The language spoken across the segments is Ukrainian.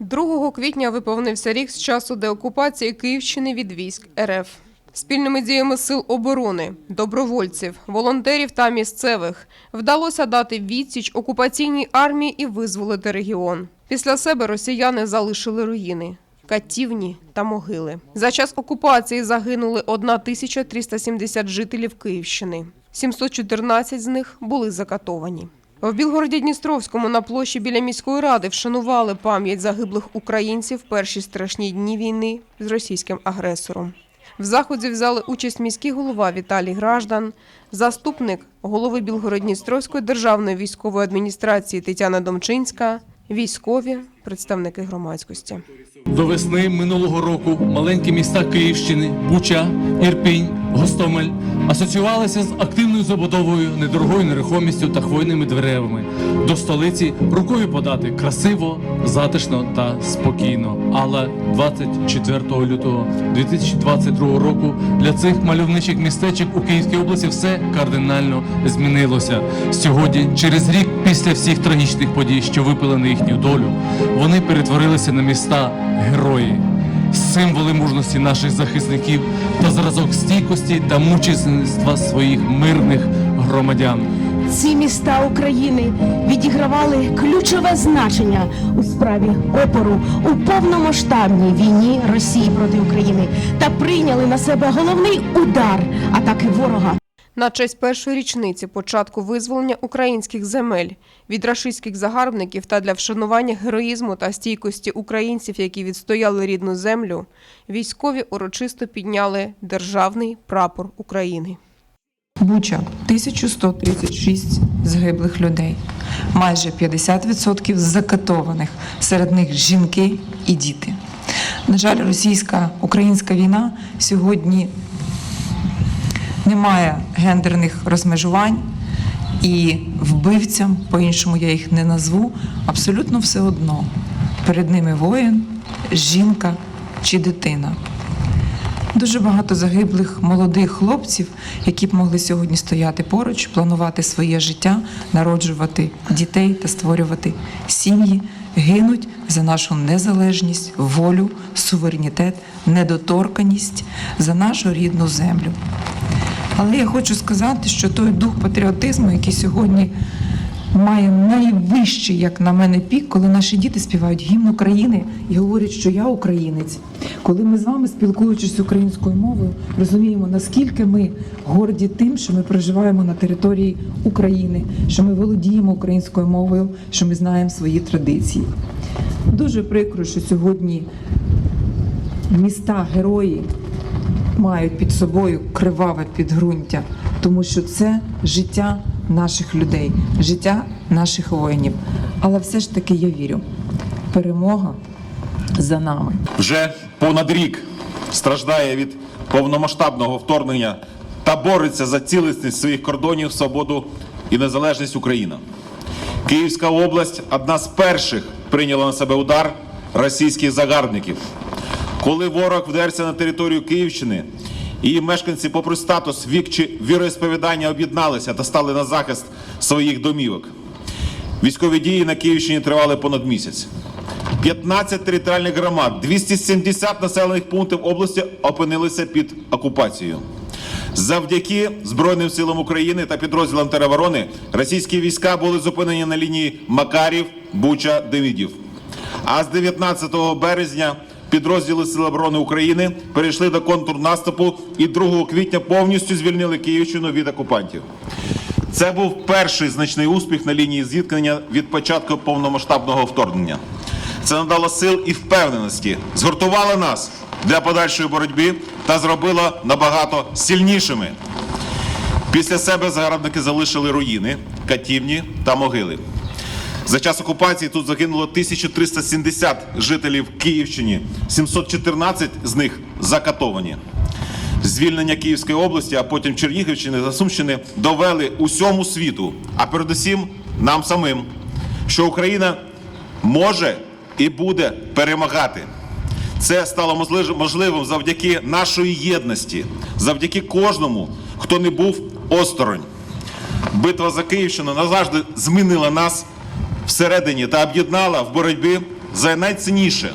2 квітня виповнився рік з часу деокупації Київщини від військ РФ. Спільними діями сил оборони, добровольців, волонтерів та місцевих вдалося дати відсіч окупаційній армії і визволити регіон. Після себе росіяни залишили руїни, катівні та могили. За час окупації загинули 1370 жителів Київщини. 714 з них були закатовані. В Білгороді-Дністровському на площі біля міської ради вшанували пам'ять загиблих українців в перші страшні дні війни з російським агресором. В заході взяли участь міський голова Віталій Граждан, заступник голови Білгород-Дністровської державної військової адміністрації Тетяна Домчинська, військові, представники громадськості. До весни минулого року маленькі міста Київщини, Буча, Ірпінь, Гостомель асоціювалися з активною забудовою, недорогою нерухомістю та хвойними деревами. До столиці рукою подати красиво, затишно та спокійно. Але 24 лютого 2022 року для цих мальовничих містечок у Київській області все кардинально змінилося. Сьогодні, через рік після всіх трагічних подій, що випили на їхню долю, вони перетворилися на міста герої, символи мужності наших захисників та зразок стійкості та мужественства своїх мирних громадян. Ці міста України відігравали ключове значення у справі опору у повномасштабній війні Росії проти України та прийняли на себе головний удар атаки ворога. На честь першої річниці початку визволення українських земель від рашистських загарбників та для вшанування героїзму та стійкості українців, які відстояли рідну землю, військові урочисто підняли державний прапор України. Буча 1136 загиблих людей, майже 50% закатованих, серед них жінки і діти. На жаль, російська-українська війна сьогодні не має гендерних розмежувань, і вбивцям, по-іншому я їх не назву, абсолютно все одно. Перед ними воїн, жінка чи дитина. Дуже багато загиблих молодих хлопців, які б могли сьогодні стояти поруч, планувати своє життя, народжувати дітей та створювати сім'ї, гинуть за нашу незалежність, волю, суверенітет, недоторканість, за нашу рідну землю. Але я хочу сказати, що той дух патріотизму, який сьогодні має найвищий, як на мене, пік, коли наші діти співають гімн України і говорять, що я українець. Коли ми з вами, спілкуючись українською мовою, розуміємо, наскільки ми горді тим, що ми проживаємо на території України, що ми володіємо українською мовою, що ми знаємо свої традиції. Дуже прикро, що сьогодні міста герої мають під собою криваве підґрунтя, тому що це життя наших людей, життя наших воїнів. Але все ж таки я вірю, перемога за нами. вже понад рік страждає від повномасштабного вторгнення та бореться за цілісність своїх кордонів, свободу і незалежність Україна. Київська область одна з перших прийняла на себе удар російських загарбників. Коли ворог вдерся на територію Київщини, її мешканці, попри статус, вік чи віросповідання, об'єдналися та стали на захист своїх домівок. Військові дії на Київщині тривали понад місяць. 15 територіальних громад, 270 населених пунктів області опинилися під окупацією. Завдяки Збройним силам України та підрозділам тероборони російські війська були зупинені на лінії Макарів, Буча, Демідів. А з 19 березня підрозділи Сил оборони України перейшли до контрнаступу і 2 квітня повністю звільнили Київщину від окупантів. Це був перший значний успіх на лінії зіткнення від початку повномасштабного вторгнення. Це надало сил і впевненості, згуртувало нас для подальшої боротьби та зробило набагато сильнішими. Після себе загарбники залишили руїни, катівні та могили. За час окупації тут загинуло 1370 жителів Київщини, 714 з них закатовані. Звільнення Київської області, а потім Чернігівщини та Сумщини довели усьому світу, а передусім нам самим, що Україна може і буде перемагати. Це стало можливим завдяки нашої єдності, завдяки кожному, хто не був осторонь. Битва за Київщину назавжди змінила нас всередині та об'єднала в боротьбі за найцінніше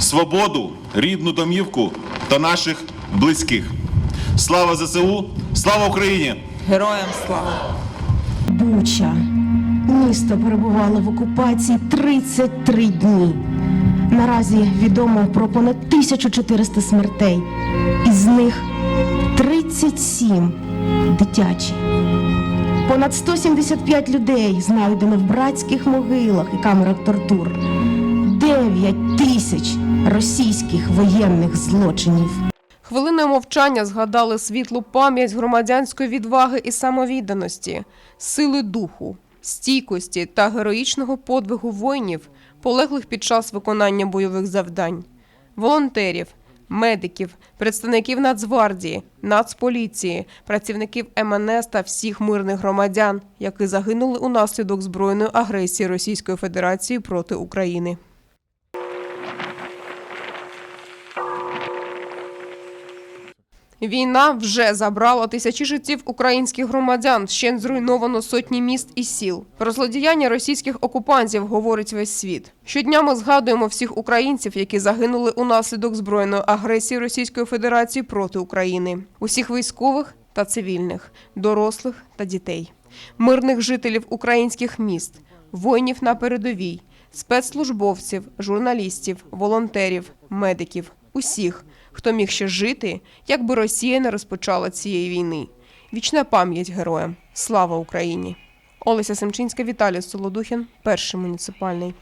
свободу, рідну домівку та наших близьких. Слава ЗСУ! Слава Україні! Героям слава! Буча. Місто перебувало в окупації 33 дні. Наразі відомо про понад 1400 смертей. Із них 37 дитячі. Понад 175 людей знайдено в братських могилах і камерах тортур. 9 тисяч російських воєнних злочинів. Хвилиною мовчання згадали світлу пам'ять громадянської відваги і самовідданості, сили духу, стійкості та героїчного подвигу воїнів, полеглих під час виконання бойових завдань, волонтерів, медиків, представників Нацгвардії, Нацполіції, працівників МНС та всіх мирних громадян, які загинули унаслідок збройної агресії Російської Федерації проти України. Війна вже забрала тисячі життів українських громадян, ще зруйновано сотні міст і сіл. Про злодіяння російських окупантів говорить весь світ. Щодня ми згадуємо всіх українців, які загинули унаслідок збройної агресії Російської Федерації проти України, усіх військових та цивільних, дорослих та дітей, мирних жителів українських міст, воїнів на передовій, спецслужбовців, журналістів, волонтерів, медиків, усіх, хто міг ще жити, якби Росія не розпочала цієї війни. Вічна пам'ять героям. Слава Україні! Олеся Семчинська, Віталій Солодухін, перший муніципальний.